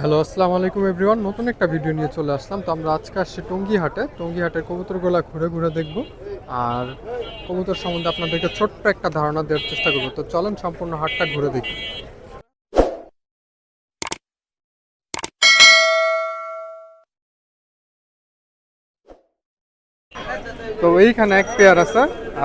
Hello আসসালামু আলাইকুম everyone নতুন একটা ভিডিও নিয়ে চলে আসলাম। তো আমরা আজকে আসছি টঙ্গিহাটে। টঙ্গিহাটের টঙ্গি হাটের কবুতরগুলা ঘুরে ঘুরে দেখব। আর কবুতর সম্বন্ধে আপনাদেরকে ছোট্ট একটা ধারণা দেওয়ার চেষ্টা করব। তো চলেন, সম্পূর্ণ হাটটা ঘুরে দেখি। তো এইখানে এক পেয়ার আছে।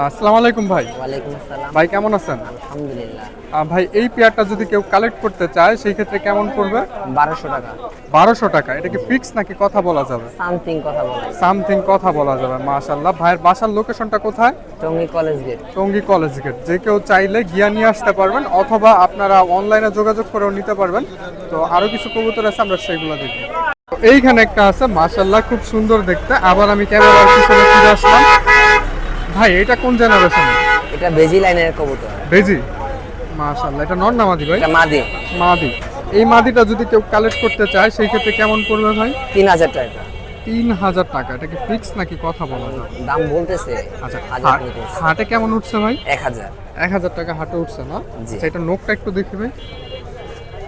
আসসালামু আলাইকুম ভাই। ওয়ালাইকুম আসসালাম। ভাই কেমন আছেন? আলহামদুলিল্লাহ। ভাই এই পেয়ারটা যদি কেউ কালেক্ট করতে চায় সেই ক্ষেত্রে কেমন পড়বে? বারোশো টাকা। বারোশো টাকা। এটা কি ফিক্স নাকি কথা বলা যাবে? সামথিং কথা বলে সামথিং কথা বলা যাবে মাশাল্লাহ ভাইয়ের বাসার লোকেশনটা কোথায়? Tongi college gate Tongi college gate যে কেউ চাইলে গিয়া নিয়ে আসতে পারবেন অথবা আপনারা অনলাইনে যোগাযোগ করেও নিতে পারবেন। তো আরও কিছু কবুতর আছে আমরা সেগুলো দেখি তো এইখানে একটা আছে মাশাল্লাহ খুব সুন্দর দেখতে। আবার আমি ক্যামেরার পিছনে ফিরে আসলাম। ভাই এটা কোন জেনারেশনের এটা বেজি লাইনের কবুতর। বেজি? মাশাল্লাহ এটা নর নামাদি ভাই? এটা মাদি। মাদি। এই মাদিটা যদি কেউ কালেক্ট করতে চায় সেই ক্ষেত্রে কেমন পড়বে ভাই? তিন হাজার টাকা। তিন হাজার টাকা। এটা কি ফিক্স নাকি কথা বলা যাবে দাম বলতেছে আচ্ছা হাট- হাটে কেমন উঠছে ভাই? এক হাজার। এক হাজার টাকা হাটে উঠছে না? জি। আচ্ছা, নোকটা একটু দেখি ভাই।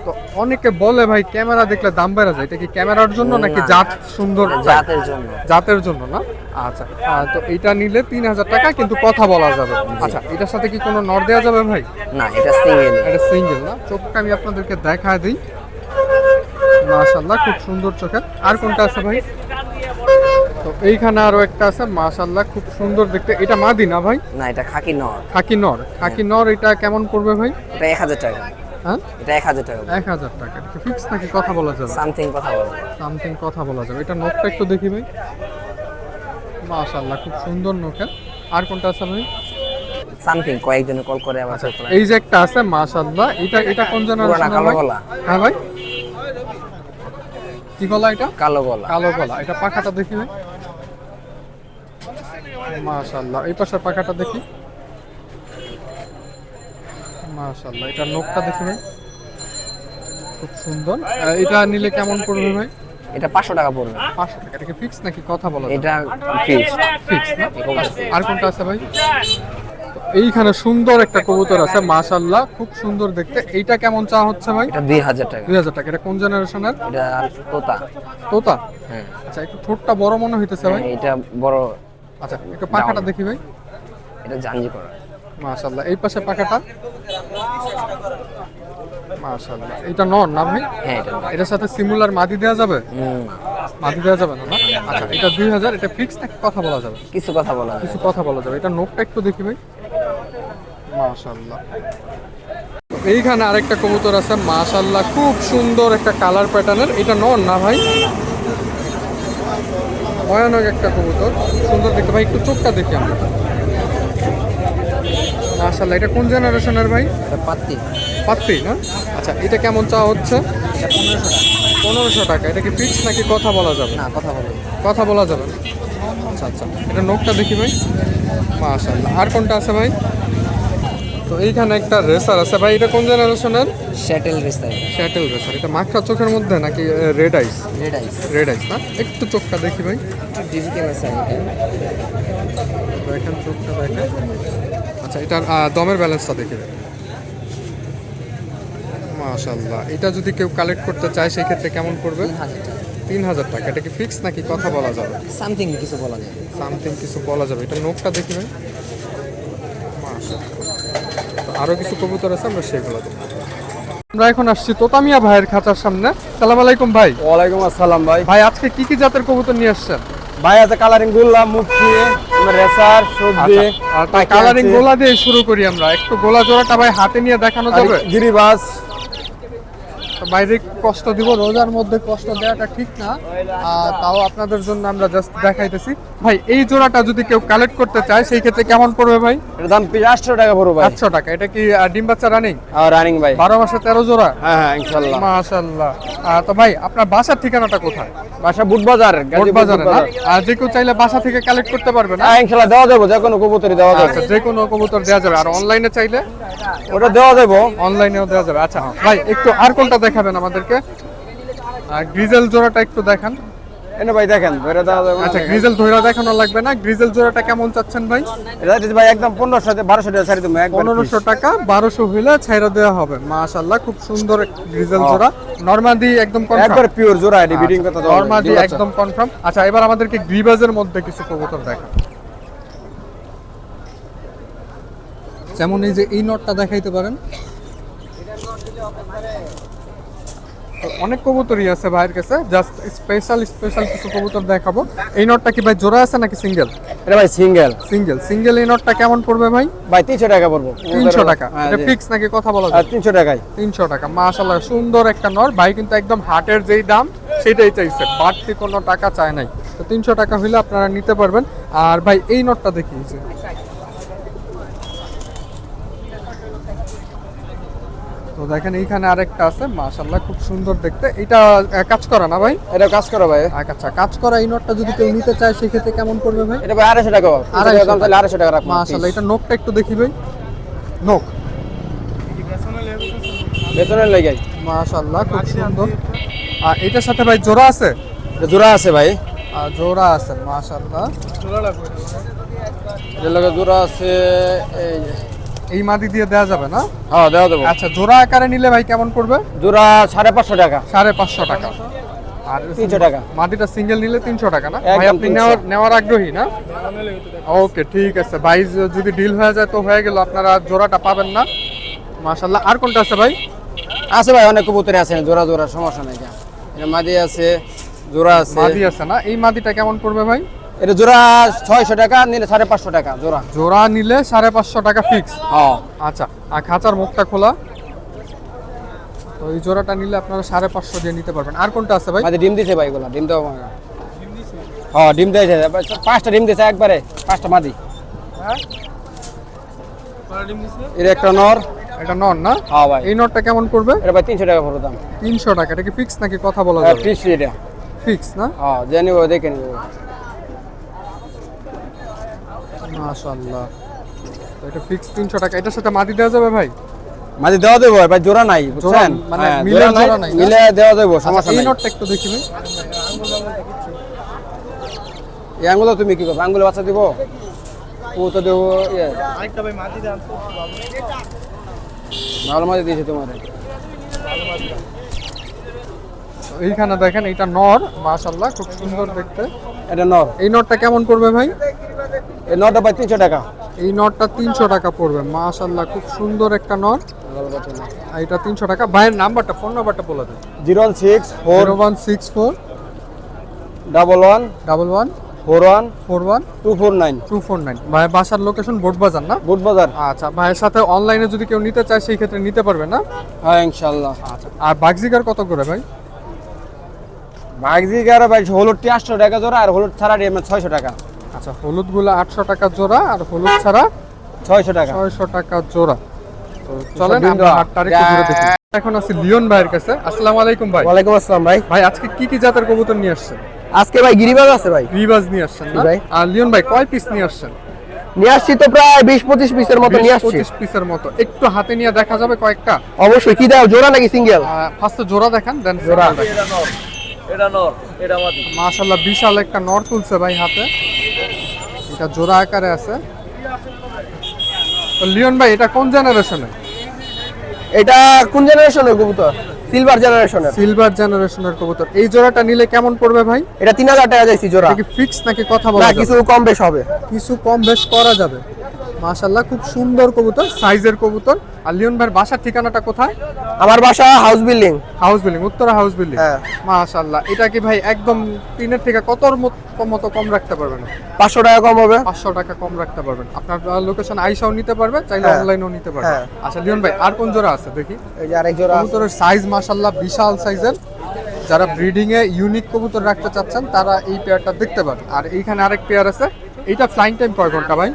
তো অনেকে বলে ভাই ক্যামেরা দেখলে দাম বেড়ে যায়। এটা কি ক্যামেরার জন্য নাকি। জাত সুন্দর? জাতের জন্য। জাতের জন্য না? আচ্ছা তো এটা নিলে তিন হাজার টাকা কিন্তু কথা বলা যাবে। আচ্ছা এটার সাথে কি কোনো নর দেওয়া যাবে ভাই? না এটা সিঙ্গেল এটা সিঙ্গেল না? চোখটা আমি আপনাদেরকে দেখায় দিই। মাশাল্লাহ খুব সুন্দর চোখের আর কোনটা আছে ভাই? তো এইখানে আরও একটা আছে মাশাল্লাহ খুব সুন্দর দেখতে। এটা মাদি না ভাই? না এটা খাকি নর। খাকি নর। খাকি নর এটা কেমন পড়বে ভাই? এটা এক হাজার টাকা। হ্যাঁ? এটা এক হাজার টাকা এক হাজার টাকা। ফিক্স নাকি কথা বলা যাবে? সামথিং কথা বলে সামথিং কথা বলা যাবে। এটা নোটটা একটু দেখি ভাই। মাশাল্লাহ খুব সুন্দর নোকের আর কোনটা আছে ভাই? সামথিং কয়েকজনে কল করে আবার আচ্ছা। এই যে একটা আছে মাশাল্লাহ এটা এটা কোন জেনারেশন কালো গলা। হ্যাঁ ভাই? কি গলা এটা? কালো গলা। কালো গলা। এটা পাখাটা দেখি ভাই। মাশাল্লাহ এই পাশের পাখাটা দেখি। মাশাল্লাহ এটা নোকটা দেখি ভাই খুব সুন্দর। এটা নিলে কেমন পড়বে ভাই? এটা পাঁচশো টাকা পড়বে। পাঁচশো টাকা এটা কি ফিক্স নাকি কথা বলা? এটা ফিক্স না? আর কোনটা আছে ভাই? এইখানে সুন্দর একটা কবুতর আছে মাশাল্লাহ খুব সুন্দর দেখতে। এইটা কেমন চা হচ্ছে ভাই? এটা দুই হাজার টাকা। দুই হাজার টাকা। এটা কোন জেনারেশনের? এটা তোতা। তোতা? হ্যাঁ। আচ্ছা একটু ঠোঁটটা বড় মনে হইতেছে ভাই। এটা বড় আচ্ছা একটু পাখাটা দেখি ভাই। এটা জাঞ্জি করা মাশাল্লাহ এই পাশে পাখাটা। মাশাল্লাহ এটা নর না ভাই? হ্যাঁ এটা এটার সাথে সিমুলার মাদি দেওয়া যাবে? মাদি দেওয়া যাবে না আচ্ছা এটা দুই হাজার এটা ফিক্স নাকি কথা বলা যাবে? কিছু কথা বলা কিছু কথা বলা যাবে। এটা নোকটা একটু দেখি ভাই। মাশাল্লাহ তো এইখানে আরেকটা কবুতর আছে মাশাল্লাহ খুব সুন্দর একটা কালার প্যাটার্নের এটা নন না ভাই? ভয়ানক একটা কবুতর। সুন্দর দেখতে। ভাই একটু চোখটা দেখি আমরা। মাশাল্লাহ এটা কোন জেনারেশনের ভাই? এটা পাত্তি পাত্রি না? আচ্ছা এটা কেমন চা হচ্ছে? পনেরোশো টাকা। এটা কি ফিক্স নাকি কথা বলা যাবে? না কথা বলি কথা বলা যাবে আচ্ছা আচ্ছা। এটা নোকটা দেখি ভাই। মাশাল্লাহ আর কোনটা আছে ভাই? তো এইখানে একটা রেসার আছে। ভাই এটা কোন জেনারেশনের? শ্যাটেল রেস্তাই শ্যাটেল রেসার। এটা মাখা চোখের মধ্যে নাকি red eyes red eyes red eyes না? একটু চোখটা দেখি ভাই। ডিজিটাল আছে দেখেন চোখটা দেখেন। আচ্ছা এটার দমের ব্যালেন্সটা দেখি ভাই মাশাল্লাহ এটা যদি কেউ কালেক্ট করতে চায় সেই ক্ষেত্রে কেমন পড়বে? তিন হাজার টাকা। তিন হাজার টাকা এটা কি ফিক্স নাকি কথা বলা যাবে? সামথিং কিছু বলা যায় সামথিং কিছু বলা যাবে। এটা নোকটা দেখি ভাই মাশাআল্লাহ। তো আরও কিছু কবুতর আছে আমরা সেগুলো দেখি আমরা এখন আসছি তোতামিয়া ভাইয়ের খাঁচার সামনে। সালাম আলাইকুম ভাই। ওয়ালাইকুম আসসালাম ভাই। ভাই আজকে কি কি জাতের কবুতর নিয়ে আসছেন? ভাই আছে কালারিং গুল্লা মুক্তি রেসার সবজি কালারিং গোলা দিয়ে শুরু করি আমরা। একটু গোলা জোড়াটা ভাই হাতে নিয়ে দেখানো যাবে? গিরিবাস। বাইরে কষ্ট দিব রোজার মধ্যে কষ্ট দেওয়াটা ঠিক না। তাও আপনাদের জন্য আমরা জাস্ট দেখাইতেছি। ভাই এই জোড়াটা যদি কেউ কালেক্ট করতে চায় সেই ক্ষেত্রে কেমন পড়বে ভাই? এর দাম আটশো টাকা পড়ো ভাই। আটশো টাকা। এটা কি ডিম বাচ্চা রানিং রানিং ভাই। বারো মাসে তেরো জোড়া? হ্যাঁ হ্যাঁ ইনশাল্লাহ মাশাল্লাহ তো ভাই আপনার বাসার ঠিকানাটা কোথায়? বাসা বুট বাজার বোট গাজীপুর বাজারে বুট না? বাজার। আর যে কেউ চাইলে বাসা থেকে কালেক্ট করতে পারবে না? হ্যাঁ ইনশাল্লাহ দেওয়া যাব যে কোনো কবুতরি দেওয়া যাবে। আচ্ছা যে কোনো কবুতর দেওয়া যাবে। আর অনলাইনে চাইলে? ওটা দেওয়া যাব। অনলাইনেও দেওয়া যাবে। আচ্ছা ভাই একটু আর কোনটা দেখাবেন আমাদেরকে? গ্রিজেল জোড়াটা একটু দেখান। এনে ভাই দেখেন ধরে দেওয়া যাবে আচ্ছা। গ্রিজেল ধৈরা দেখানো লাগবে না। গ্রিজেল জোড়াটা কেমন চাচ্ছেন ভাই? এটা দিতে ভাই একদম পনেরোশো বারোশো টাকা ছাড়ি তুমি পনেরোশো টাকা বারোশো হইলে ছাইরা দেওয়া হবে। মাশাল্লাহ খুব সুন্দর গ্রিজেল জোড়া। নর্মাদি একদম হ্যাঁ। একবার পিওর জোড়া এটি বিডিং কথা নর্মাদি একদম কনফার্ম আচ্ছা এবার আমাদেরকে গ্রিবাজের মধ্যে কিছু কবুতর দেখা যেমন এই যে এই নটটা দেখাইতে পারেন। অনেক কবুতরই আছে ভাইয়ের কাছে জাস্ট স্পেশাল স্পেশাল কিছু কবুতর দেখাবো। এই নটটা কি ভাই জোড়া আছে নাকি সিঙ্গেল এটা ভাই সিঙ্গেল সিঙ্গেল সিঙ্গেল এই নটটা কেমন পড়বে ভাই? ভাই তিনশো টাকা পড়ব। তিনশো টাকা। হ্যাঁ, এটা ফিক্স নাকি কথা বলা যায়? তিনশো টাকায়। তিনশো টাকা। মাশাল্লাহ সুন্দর একটা নর ভাই কিন্তু একদম হাটের যেই দাম সেটাই চাইছে। বাড়তি কোনো টাকা চায় নাই। তো তিনশো টাকা হইলে আপনারা নিতে পারবেন। আর ভাই এই নটটা দেখি এই যে। তো দেখেন এইখানে আরেকটা আছে মাশাল্লাহ খুব সুন্দর দেখতে। এটা কাজ করা না ভাই? এটা কাজ করো ভাই। আচ্ছা কাজ করা এই নটটা যদি কেউ নিতে চায় সেক্ষেত্রে কেমন পড়বে ভাই? এটা ভাই আড়াইশো টাকা আড়াইশো দাম তাহলে আড়াইশো টাকা রাখব মাশাল্লাহ এটা নোকটা একটু দেখি ভাই। নোক বেতনের লেগে মাশাল্লাহ খুব সুন্দর। আর এটার সাথে ভাই জোড়া আছে? জোড়া আছে ভাই। জোড়া আছে মাশাল্লাহ এর লগে জোড়া আছে এই। এই মাদি দিয়ে দেওয়া যাবে না? হ্যাঁ দেওয়া দেবো আচ্ছা জোড়া আকারে নিলে ভাই কেমন পড়বে? জোড়া সাড়ে পাঁচশো টাকা। সাড়ে পাঁচশো টাকা। আর তিনশো টাকা। মাটিটা সিঙ্গেল নিলে তিনশো টাকা না? ভাই আপনি নেওয়ার নেওয়ার আগ্রহী না? ওকে ঠিক আছে। ভাই যদি ডিল হয়ে যায় তো হয়ে গেল। আপনারা জোড়াটা পাবেন না। মাশাল্লাহ আর কোনটা আছে ভাই? আছে ভাই অনেক কবুতরে আছে। জোড়া জোড়া সমস্যা নাই। মাদি আছে জোড়া আছে। মাদি আছে না? এই মাদিটা কেমন পড়বে ভাই? এটা জোড়া ছয়শো টাকা নিলে সাড়ে পাঁচশো টাকা জোড়া। জোড়া নিলে সাড়ে পাঁচশো টাকা ফিক্স হ্যাঁ। আচ্ছা আর খাঁচার মুখটা খোলা। তো এই জোড়াটা নিলে আপনারা সাড়ে পাঁচশো দিয়ে নিতে পারবেন। আর কোনটা আছে ভাই? ডিম দিছে ভাই এগুলা ডিম দেওয়া হ্যাঁ ডিম দিয়েছে। পাঁচটা ডিম দিয়েছে একবারে পাঁচটা মাদি। এর একটা নর। এটা নন না? হ্যাঁ ভাই। এই নটটা কেমন পড়বে? এটা ভাই তিনশো টাকা পড়ো দাম। তিনশো টাকা এটা কি ফিক্স নাকি কথা বলা যাবে? পিস এটা। ফিক্স না? হ্যাঁ যে দেখে নিব। মাশাআল্লাহ। তো এটা ফিক্স তিনশো টাকা। এটার সাথে মাটি দেওয়া যাবে ভাই? মাদি দেওয়া দেবো ভাই জোড়া নাই বুঝছেন? মানে হ্যাঁ, মিলে জোড়া নাই? মিলে দেওয়া দেবো আচ্ছা, সমস্যা এই নাই। নটটা একটু দেখি ভাই। এই আঙ্গুলো তুমি কি করবে? আঙ্গুলে বাচ্চা দিব? ও তো দেবো ইয়ে। ভালো। মাদি দিয়েছে তোমার। এইখানে দেখেন এটা নর মাশাআল্লাহ খুব সুন্দর দেখতে। এটা নর। এই নটটা কেমন করবে ভাই? এই নটা ভাই তিনশো টাকা। এই নটটা তিনশো টাকা পড়বে। মাশাআল্লাহ খুব সুন্দর একটা আর এটা তিনশো টাকা। ভাইয়ের নাম্বারটা ফোন নাম্বারটা বলে দেন। Zero one six four one six four double one double one four one four one two four nine. Two four nine. ভাইয়ের বাসার লোকেশন বোট বাজার না? বুট বাজার। আচ্ছা ভাইয়ের সাথে অনলাইনে যদি কেউ নিতে চায় সেই ক্ষেত্রে নিতে পারবে না? হ্যাঁ ইনশাল্লাহ আচ্ছা আর বাগজিগার কত করে ভাই? বাগজি গারো ভাই হলুদটি আটশো টাকা জোড়া আর হলুদ ছাড়া ছয়শো টাকা। আচ্ছা হলুদগুলো আটশো টাকা জোড়া আর হলুদ ছাড়া ছয়শো টাকা। ছয়শো টাকা জোড়া। তো চলেন আমরা হাটটা একটু ঘুরে দেখি। এখন আছি লিওন ভাইয়ের কাছে। আসসালামু আলাইকুম ভাই। ওয়ালাইকুম আসসালাম ভাই। ভাই আজকে কি কি জাতের কবুতর নিয়ে আসছেন? আজকে ভাই গিরিবাজ আছে ভাই। রিবাজ নিয়ে আসছেন না? ভাই। আর লিওন ভাই কয় পিস নিয়ে আসছেন? নিয়ে আসছি তো প্রায় বিশ পঁচিশ পিসের মতো নিয়ে আসছি। পঁচিশ পিসের মতো। একটু হাতে নিয়ে দেখা যাবে কয়েকটা? অবশ্যই। কি দাও জোড়া নাকি সিঙ্গেল? ফার্স্টে জোড়া দেখান দেন জোড়া। মাশাআল্লাহ বিশাল একটা নর তুলছে ভাই হাতে। এটা জোড়া আকারে আছে। লিওন ভাই এটা কোন জেনারেশনে এটা কোন জেনারেশনের কবুতর? সিলভার জেনারেশনের সিলভার জেনারেশনের কবুতর। এই জোড়াটা নিলে কেমন পড়বে ভাই? এটা তিন হাজার টাকা যাইছি জোড়া। কি ফিক্স নাকি কথা বলা না কিছু কম বেশ হবে। কিছু কম বেশ করা যাবে। মাশাআল্লাহ খুব সুন্দর কবুতর সাইজের কবুতর। আর লিওন ভাইয়ের বাসার ঠিকানাটা কোথায়? আমার বাসা house building. House building Uttara house building. হ্যাঁ। মাশাআল্লাহ এটা কি ভাই একদম তিনের থেকে কতর মত- কম রাখতে পারবেন? পাঁচশো টাকা কম হবে। পাঁচশো টাকা কম রাখতে পারবেন। আপনার লোকেশন আইসাও নিতে পারবে চাইলে হ্যাঁ। অনলাইনেও নিতে পারবে। হ্যাঁ। আচ্ছা লিওন ভাই আর কোন জোড়া আছে দেখি? এই যে আরেক জোড়া কবুতরের সাইজ মাশাআল্লাহ বিশাল সাইজের যারা ব্রিডিং এ ইউনিক কবুতর রাখতে চাচ্ছেন তারা এই পেয়ারটা দেখতে পারেন। আর এইখানে আরেক পেয়ার আছে এইটা ফ্লাইং টাইম কয় ঘণ্টা ভাই?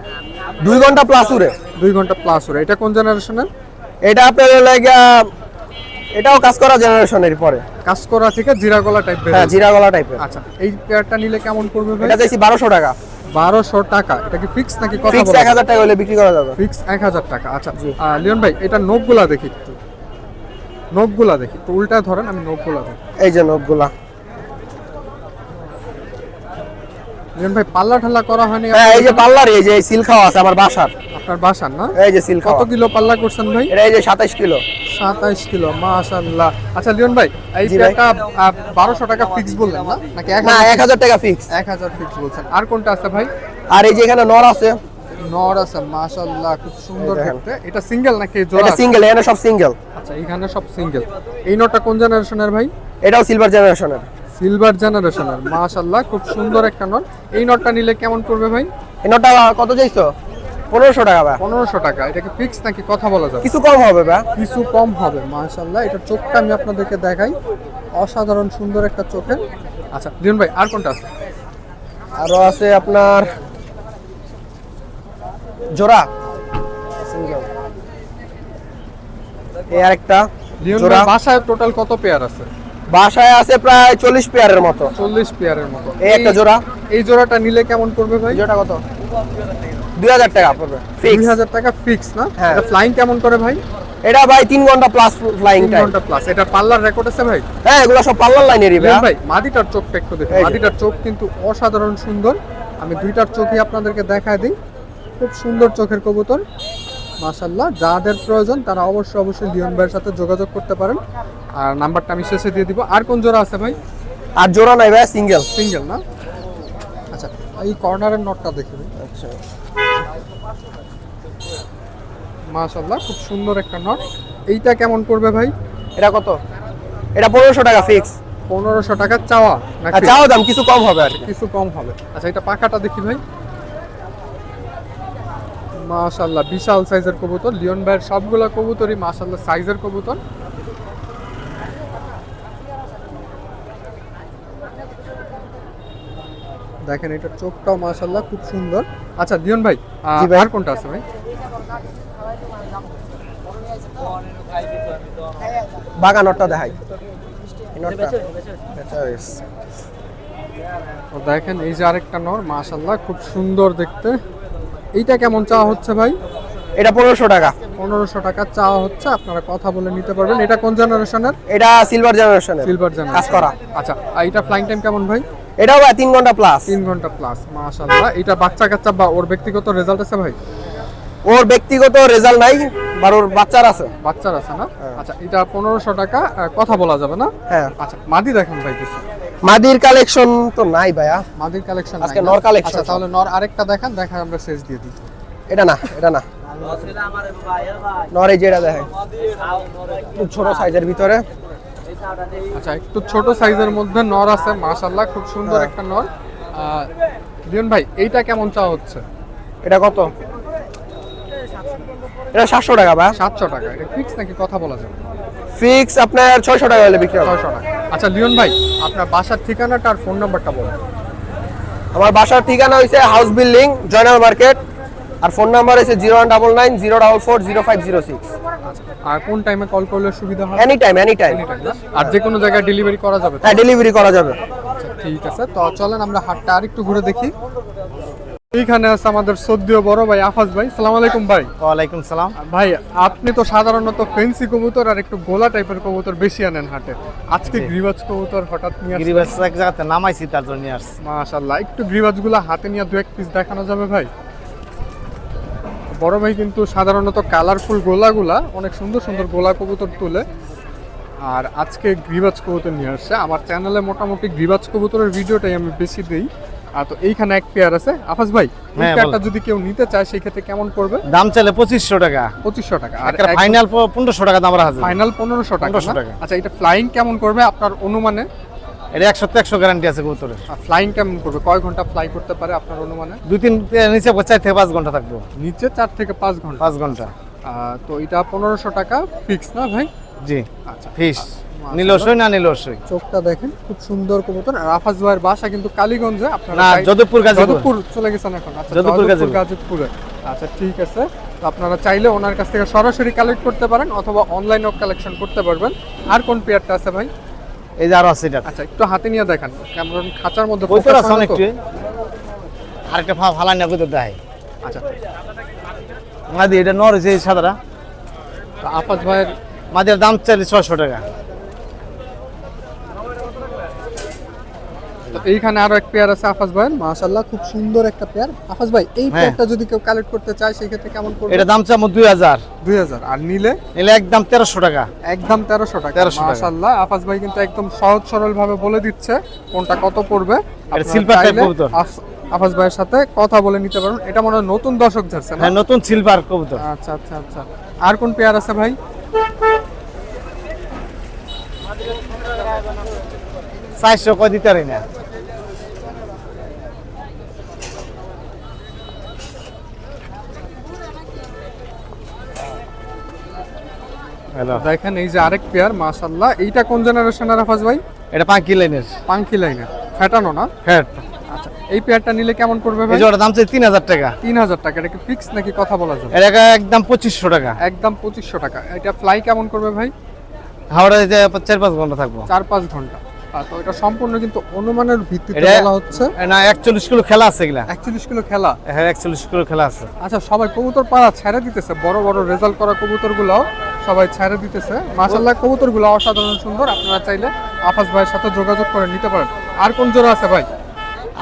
দুই ঘণ্টা প্লাস উড়ে। দুই ঘণ্টা প্লাস ওরে এটা কোন জেনারেশনের এটা আপনার লাগে এটাও কাজ করা জেনারেশনের পরে। কাজ করা থেকে জিরা গলা টাইপ হ্যাঁ জিরা গলা টাইপের আচ্ছা এই পেয়ারটা নিলে কেমন পড়বে ভাই? এটা চাইছি বারোশো টাকা। বারোশো টাকা। এটা কি ফিক্স নাকি কথা ফিক্স এক হাজার টাকা হলে বিক্রি করা যাবে। ফিক্স এক হাজার টাকা। আচ্ছা লিওন ভাই এটা নোকগুলা দেখি একটু। নোকগুলা দেখি। তো উল্টা ধরেন আমি নোকগুলা দেখি। এই যে নখগুলা। লিওন ভাই পাল্লা ঠাল্লা করা হয়নি হ্যাঁ এই যে পাল্লার এই যে সিল খাওয়া আছে আমার বাসার। আপনার বাসার না? এই যে সিল কত কিলো পাল্লা করছেন ভাই? এটা এই যে সাতাইশ কিলো। আচ্ছা লিওন ভাই এই টাকা ফিক্স বললেন না? নাকি টাকা ফিক্স বলছেন। আর কোনটা আছে ভাই? আর এই যে এখানে নর আছে। নর আছে খুব সুন্দর দেখতে। এটা সিঙ্গেল নাকি জোড়া? এটা সিঙ্গেল এখানে সব সিঙ্গেল আচ্ছা এখানে সব সিঙ্গেল এই নটটা কোন জেনারেশনের ভাই? এটাও সিলভার জেনারেশনের সিলভার জেনারেশন জেনারেশনের। মাশাল্লাহ খুব সুন্দর একটা নট। এই নটটা নিলে কেমন পড়বে ভাই? এই নটটা কত চাইছো? পনেরোশো টাকা বা পনেরোশো টাকা। এটা কি ফিক্স নাকি কথা বলা যাবে? কিছু কম হবে বা কিছু কম হবে মাশাল্লাহ এটা চোখটা আমি আপনাদেরকে দেখাই। অসাধারণ সুন্দর একটা চোখের আচ্ছা দিন ভাই আর কোনটা আছে? আরও আছে আপনার জোড়া। এই আরেকটা জোড়া ভাই বাসায় টোটাল কত পেয়ার আছে? বাসায় আছে প্রায় চল্লিশ পেয়ারের মতো। চল্লিশ পেয়ারের মতো। এই একটা জোড়া। এই জোড়াটা নিলে কেমন পড়বে ভাই? জোড়া কত? দুই হাজার টাকা পড়বে। দুই হাজার টাকা ফিক্স না? হ্যাঁ। ফ্লাইং কেমন করে ভাই? এটা ভাই তিন ঘণ্টা প্লাস ফ্লাইং টাইম ঘণ্টা প্লাস এটা পাল্লার রেকর্ড আছে ভাই? হ্যাঁ এগুলো সব পার্লার লাইনেরই ভাই। ভাই মাদিটার চোখটা একটু দেখুন। মাদিটার চোখ কিন্তু অসাধারণ সুন্দর। আমি দুইটার চোখই আপনাদেরকে দেখায় দিই। খুব সুন্দর চোখের কবুতর। মাশাল্লাহ যাদের প্রয়োজন তারা অবশ্যই অবশ্যই লিওন ভাইয়ের সাথে যোগাযোগ করতে পারেন। আর নাম্বারটা আমি শেষে দিয়ে দিব। আর কোন জোড়া আছে ভাই? আর জোড়া নাই ভাই সিঙ্গেল। সিঙ্গেল না? আচ্ছা এই কর্নারের নটটা দেখি আচ্ছা। মাশাল্লাহ খুব সুন্দর একটা নট। এইটা কেমন পড়বে ভাই? এটা কত? এটা পনেরোশো টাকা ফিক্স পনেরোশো টাকা চাওয়া নাকি? আর চাও দাম কিছু কম হবে আর কিছু কম হবে। আচ্ছা এটা পাখাটা দেখি ভাই। মাশাল্লাহ বিশাল সাইজের কবুতর। লিওন ভাইয়ের সবগুলা কবুতরই মাশাল্লাহ সাইজের কবুতর। দেখেন এটার চোখটাও মাশাল্লাহ খুব সুন্দর। আচ্ছা লিওন ভাই। আর কোনটা আছে ভাই? বাগা নটটা। দেখাই আচ্ছা, দেখেন এই যে আরেকটা নর মাশাল্লাহ খুব সুন্দর দেখতে। এইটা কেমন চাওয়া হচ্ছে ভাই? এটা পনেরোশো টাকা। পনেরোশো টাকা চাওয়া হচ্ছে আপনারা কথা বলে নিতে পারবেন। এটা কোন জেনারেশনের? এটা সিলভার জেনারেশনের সিলভার কাজ জেনারেশন করা। আচ্ছা এটা ফ্লাইং টাইম কেমন ভাই? এটাও ভাই তিন ঘণ্টা প্লাস তিন ঘণ্টা প্লাস মাশাল্লাহ এটা বাচ্চা কাচ্চা বা ওর ব্যক্তিগত রেজাল্ট আছে ভাই? ওর ব্যক্তিগত রেজাল্ট নাই বা ওর বাচ্চার আছে। বাচ্চার আছে না? আচ্ছা এটা পনেরোশো টাকা কথা বলা যাবে না? হ্যাঁ। আচ্ছা মাদি দেখেন ভাই কিছু। মাদির কালেকশন তো নাই ভাইয়া। মাদির কালেকশন আজকে নর কালেকশন আচ্ছা তাহলে নর আরেকটা দেখান দেখা আমরা শেষ দিয়ে দিই। এটা না এটা না। নর এই যে এটা দেখেন খুব ছোট সাইজের ভিতরে। আচ্ছা একটু ছোট সাইজের মধ্যে নর আছে মাশাল্লাহ খুব সুন্দর হ্যাঁ। একটা নর। লিওন ভাই এইটা কেমন চাওয়া হচ্ছে? এটা কত? এটা সাতশো টাকা ভাই। সাতশো টাকা এটা ফিক্স নাকি কথা বলা যাবে? ফিক্স আপনার ছয়শো টাকা হলে বিক্রি ছয়শো টাকা। আচ্ছা লিওন ভাই আপনার বাসার ঠিকানাটা আর ফোন নাম্বারটা বলুন। আমার বাসার ঠিকানা হয়েছে হাউস বিল্ডিং জয়নাল মার্কেট আর ফোন নাম্বার হয়েছে zero one double nine zero double four zero five zero six আর কোন টাইমে কল করলে সুবিধা হয়? এনি টাইম এনি টাইম আর যে কোনো জায়গায় ডেলিভারি করা যাবে হ্যাঁ ডেলিভারি করা যাবে। আচ্ছা ঠিক আছে। তো চলেন আমরা হাটটা আরেকটু ঘুরে দেখি। এইখানে আছে আমাদের সদ্যীয় বড় ভাই আফাজ ভাই। সালাম আলাইকুম ভাই। ওয়ালাইকুম সালাম। ভাই আপনি তো সাধারণত ফেন্সি কবুতর আর একটু গোলা টাইপের কবুতর বেশি আনেন হাটে। আজকে গ্রিবাজ কবুতর হঠাৎ নিয়ে। গিরিবাস এক জায়গাতে নামাইছি তার জন্য নিয়ে আসছি। মাশাল্লাহ একটু গ্রিবাজগুলা হাতে নিয়ে দু এক পিস দেখানো যাবে ভাই? বড় ভাই কিন্তু সাধারণত কালারফুল গোলাগুলা অনেক সুন্দর সুন্দর গোলা কবুতর তোলে। আর আজকে গ্রিবাজ কবুতর নিয়ে আসছে। আমার চ্যানেলে মোটামুটি গ্রিবাজ কবুতরের ভিডিওটাই আমি বেশি দিই। আর তো এইখানে এক পেয়ার আছে। আফাজ ভাই এই হ্যাঁ, পেয়ারটা যদি কেউ নিতে চায় সেই ক্ষেত্রে কেমন পড়বে? দাম চাইলে পঁচিশশো টাকা। পঁচিশশো টাকা। আর ফাইনাল পনেরোশো টাকা দাম রাখা ফাইনাল পনেরোশো 1500 টাকা। আচ্ছা এটা ফ্লাইং কেমন করবে আপনার অনুমানে? এটা একশো তো একশো গ্যারান্টি আছে কবুতরের। ফ্লাইং কেমন করবে কয় ঘণ্টা ফ্লাই করতে পারে আপনার অনুমানে? দুই তিন নিচে চার থেকে পাঁচ ঘণ্টা থাকব। নিচে চার থেকে পাঁচ ঘণ্টা? পাঁচ ঘণ্টা। তো এটা পনেরোশো টাকা ফিক্স না ভাই? জি আচ্ছা। ফিস নীলসই না নীলসই? চোখটা দেখেন খুব সুন্দর কবুতর। আর আফাজ ভাইয়ের বাসা কিন্তু কালীগঞ্জে আপনারা না যদবপুর গাজীপুর। যাদবপুর চলে গেছেন এখন। আচ্ছা যাদবপুর গাজীপুরে। আচ্ছা ঠিক আছে। তো আপনারা চাইলে ওনার কাছ থেকে সরাসরি কালেক্ট করতে পারেন অথবা অনলাইনেও কালেকশন করতে পারবেন। আর কোন পেয়ারটা আছে ভাই? এই যে আরও আছে এটা। আচ্ছা একটু হাতে নিয়ে দেখান। কেমন খাঁচার মধ্যে ওই আছে হয় আর অনেক তো? আরেকটা ফা ফালাই না কইতে দেয়। আচ্ছা। মাদি এটা নর যে সাদারা আপাত ভাইয়ের মাদির দাম চাইলে ছয়শো টাকা। এইখানে আরও এক পেয়ার আছে আফাজ ভাই মাশাআল্লাহ খুব সুন্দর একটা পেয়ার আফাজ ভাই এই হ্যাঁ। পেয়ারটা যদি কেউ কালেক্ট করতে চায় সেই ক্ষেত্রে কেমন পড়বে এটা দাম দুই হাজার। 2000 আর নিলে? নিলে একদম তেরোশো টাকা। একদম 1300 টাকা। 1300 টাকা। মাশাআল্লাহ আফাজ ভাই কিন্তু একদম সহজ সরল ভাবে বলে দিচ্ছে কোনটা কত পড়বে। silver type চাইলে কবুতর। আফ- আফাজ ভাইয়ের সাথে কথা বলে নিতে পারবেন এটা মনে হয় নতুন দর্শক যাচ্ছে না? হ্যাঁ নতুন সিলভার কবুতর। আচ্ছা আচ্ছা আচ্ছা। আর কোন পেয়ার আছে ভাই? চারশো কয় দিতে পারি না। দেখেন এই যে আরেক পেয়ার মাশাআল্লাহ। এইটা কোন জেনারেশনের আফাজ ভাই? এটা পাঁকি লাইনের পাঙ্কি লাইনের ফ্যাটানো না? ফ্যাট আচ্ছা এই পেয়ারটা নিলে কেমন পড়বে ভাই? জোড়া দাম চাই তিন হাজার টাকা। তিন হাজার টাকা। এটা কি ফিক্স নাকি কথা বলা যাবে এটা একদম পঁচিশশো টাকা। একদম পঁচিশশো টাকা। এটা ফ্লাই কেমন করবে ভাই? হাওড়া যে চার পাঁচ ঘণ্টা থাকব। চার পাঁচ ঘণ্টা তো এটা সম্পূর্ণ কিন্তু অনুমানের ভিত্তিতে বলা হচ্ছে। না একচল্লিশ কিলো খেলা আছে এগুলা। কিলো খেলা? হ্যাঁ একচল্লিশ কিলো খেলা আছে। আচ্ছা সবাই কবুতর পাড়া ছেড়ে দিতেছে। বড় বড় রেজাল্ট করা কবুতর সবাই ছেড়ে দিতেছে। মাসাল্লাহ কবুতরগুলো অসাধারণ সুন্দর। আপনারা চাইলে আফাজ ভাইয়ের সাথে যোগাযোগ করে নিতে পারেন। আর কোন জোড়া আছে ভাই?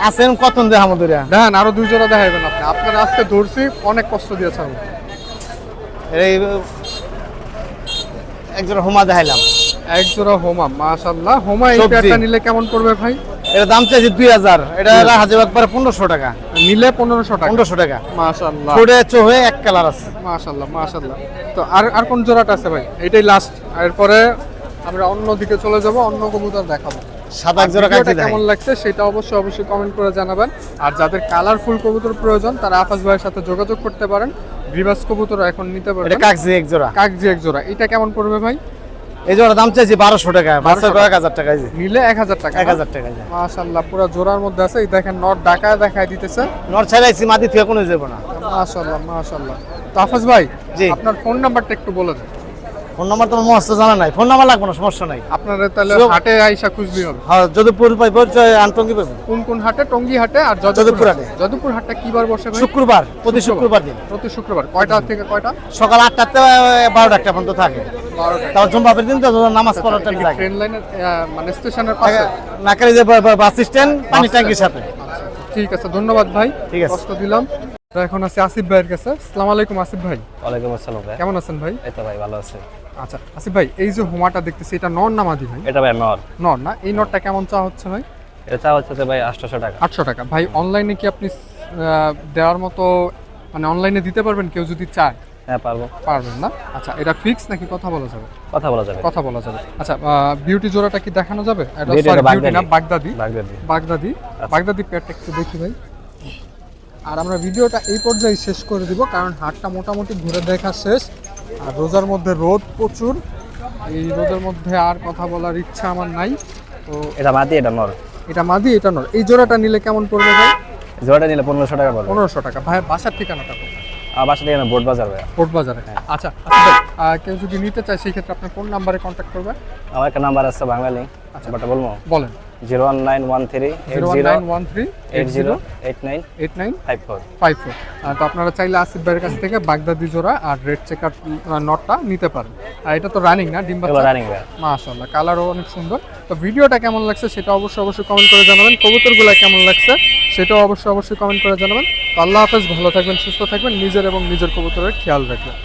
আছেন কত দেহ আমাদের দেখেন আরও দুই জোড়া দেখাবেন আপনি। আপনারা আজকে ধরছি অনেক কষ্ট দিয়েছে আমি এই একজন হোমা দেখাইলাম। এক জোড়া হোমা মাশাল্লাহ হোমা এই। পেয়ারটা নিলে কেমন পড়বে ভাই? এটা দাম চাইছি দুই হাজার। এটা হাজার। একবারে পনেরোশো টাকা। নিলে পনেরোশো টাকা। পনেরোশো টাকা। মাশাল্লাহ ছোটে হয়ে এক কালার আছে। মাশাল্লাহ মাশাল্লাহ তো আর আর কোন জোড়াটা আছে ভাই? এটাই লাস্ট এরপরে আমরা অন্য দিকে চলে যাব অন্য কবুতর দেখাবো। সাদা জোড়া ভিডিওটা কাটি কেমন লাগছে সেটা অবশ্যই অবশ্যই কমেন্ট করে জানাবেন। আর যাদের কালারফুল কবুতর প্রয়োজন তারা আফাজ ভাইয়ের সাথে যোগাযোগ করতে পারেন। রিভার্স কবুতর এখন নিতে এটা পারবেন কাকজি এক জোড়া। কাকজি এক জোড়া। এটা কেমন পড়বে ভাই? এই জোড়া দাম চাইছি বারোশো টাকা টাকা। এক হাজার টাকা নিলে এক হাজার টাকা এক হাজার টাকা। মাশাল্লাহ পুরো জোড়ার মধ্যে আছে এই দেখেন নট ডাকা দেখায় দিতেছে নট ছাড়াইছি মাটি থেকে কোনো যাব না মাশাল্লাহ মাশাল্লাহ তো আফাজ ভাই। আপনার ফোন নাম্বারটা একটু বলে দেন ফোন নাম্বার তোমার মস্ত জানা নাই। ফোন নাম্বার লাগবে না সমস্যা নাই। আপনারা তাহলে হাটে আইসা খুঁজবি হবে। হ্যাঁ যদুপুর পাই পরিচয় আন্তঙ্গি পাবো? কোন কোন হাটে? টঙ্গি হাটে আর যদুপুর হাটে। যদুপুর হাটটা কি বার বসে ভাই? শুক্রবার প্রতি শুক্রবার। দিন। প্রতি শুক্রবার। কয়টা থেকে কয়টা? সকাল আটটাতে বারোটা একটা পর্যন্ত থাকে। তারপর জুম্বাপের দিন তো নামাজ পড়ার টাইম লাগে। ট্রেন লাইনের মানে স্টেশনের পাশে? নাকারি যে বাস স্ট্যান্ড পানি ট্যাঙ্কির সাথে। আচ্ছা, ঠিক আছে ধন্যবাদ ভাই। ঠিক আছে। কষ্ট দিলাম। তো এখন আছে আসিফ ভাইয়ের কাছে। আসসালামু আলাইকুম আসিফ ভাই। ওয়ালাইকুম আসসালাম ভাই। কেমন আছেন ভাই? এই তো ভাই ভালো আছে। আচ্ছা আসিফ ভাই এই যে হোমাটা দেখতেছি এটা নর না মাদি ভাই? এটা ভাই নর। নর না? এই নরটা কেমন চা হচ্ছে ভাই? এটা চা হচ্ছে ভাই আটশোশো টাকা। আটশো টাকা। ভাই অনলাইনে কি আপনি দেওয়ার মতো মানে অনলাইনে দিতে পারবেন কেউ যদি চায়? হ্যাঁ পারব। পারবেন না? আচ্ছা এটা ফিক্স নাকি কথা বলা যাবে? কথা বলা যাবে। কথা বলা যাবে। আচ্ছা বিউটি জোড়াটা কি দেখানো যাবে? এটা না বাগদাদি? বাগদাদি। বাগদাদি। বাগদাদি। পেয়ারটা একটু দেখি ভাই। আর আমরা ভিডিওটা এই পর্যায়ে শেষ করে দিব কারণ হাটটা মোটামুটি ঘুরে দেখা শেষ। আর রোজার মধ্যে রোদ প্রচুর। এই রোদের মধ্যে আর কথা বলার ইচ্ছা আমার নাই। তো এটা মাটি এটা নর। এটা মাদি এটা নর। এই জোড়াটা নিলে কেমন পড়বে ভাই? জোড়াটা নিলে পনেরোশো টাকা পড়বে। পনেরোশো টাকা। ভাই বাসার ঠিকানাটা বাসা থেকে বোট বাজার ভাই কোর্ট বাজারে। আচ্ছা আচ্ছা কেউ যদি নিতে চায় সেই ক্ষেত্রে আপনার কোন নাম্বারে কন্ট্যাক্ট করবে। আমার একটা নাম্বার আছে বাঙালি নাম্বারটা বলব? বলেন। Zero one nine one three zero nine one three eight zero eight nine eight nine five four. Five four. তো আপনারা চাইলে আসিফ ভাইয়ের কাছ থেকে বাগদাদি জোড়া আর রেড চেকার নটটা নিতে পারেন। আর এটা তো রানিং না ডিম বাচ্চা? রানিং মাশাআল্লাহ কালারও অনেক সুন্দর। তো ভিডিওটা কেমন লাগছে সেটা অবশ্যই অবশ্যই কমেন্ট করে জানাবেন। কবুতরগুলো কেমন লাগছে সেটাও অবশ্যই অবশ্যই কমেন্ট করে জানাবেন। তো আল্লাহ হাফেজ ভালো থাকবেন সুস্থ থাকবেন। নিজের এবং নিজের কবুতরের খেয়াল রাখবেন।